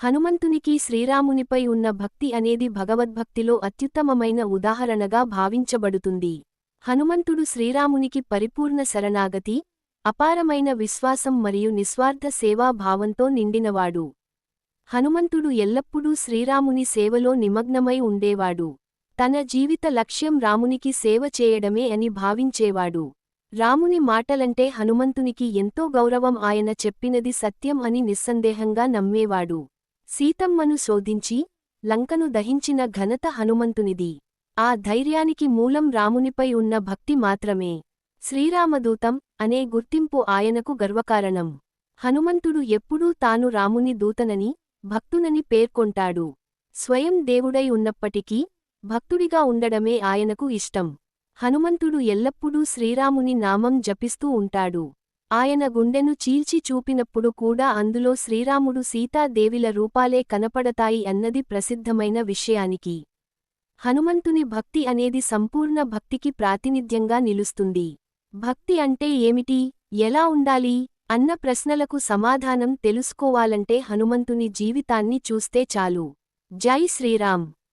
హనుమంతునికి శ్రీరామునిపై ఉన్న భక్తి అనేది భగవద్భక్తిలో అత్యుత్తమమైన ఉదాహరణగా భావించబడుతుంది. హనుమంతుడు శ్రీరామునికి పరిపూర్ణ శరణాగతి అపారమైన విశ్వాసం మరియు నిస్వార్థ సేవా భావంతో నిండినవాడు. హనుమంతుడు ఎల్లప్పుడూ శ్రీరాముని సేవలో నిమగ్నమై ఉండేవాడు. తన జీవిత లక్ష్యం రామునికి సేవ చేయడమే అని భావించేవాడు. రాముని మాటలంటే హనుమంతునికి ఎంతో గౌరవం ఆయన చెప్పినది సత్యం అని నిస్సందేహంగా నమ్మేవాడు. సీతమ్మను శోధించి లంకను దహించిన ఘనత హనుమంతునిది. ఆ ధైర్యానికి మూలం రామునిపై ఉన్న భక్తి మాత్రమే. శ్రీరామదూతం అనే గుర్తింపు ఆయనకు గర్వకారణం. హనుమంతుడు ఎప్పుడూ తాను రాముని దూతనని భక్తునని పేర్కొంటాడు. స్వయం దేవుడై ఉన్నప్పటికీ భక్తుడిగా ఉండడమే ఆయనకు ఇష్టం. హనుమంతుడు ఎల్లప్పుడూ శ్రీరాముని నామం జపిస్తూ ఉంటాడు. ఆయన గుండెను చీల్చి చూపినప్పుడు కూడా అందులో శ్రీరాముడు సీతాదేవిల రూపాలే కనపడతాయి అన్నది ప్రసిద్ధమైన విషయానికి. హనుమంతుని భక్తి అనేది సంపూర్ణ భక్తికి ప్రాతినిధ్యంగా నిలుస్తుంది. భక్తి అంటే ఏమిటి? ఎలా ఉండాలి? అన్న ప్రశ్నలకు సమాధానం తెలుసుకోవాలంటే హనుమంతుని జీవితాన్ని చూస్తే చాలు. జై శ్రీరామ్!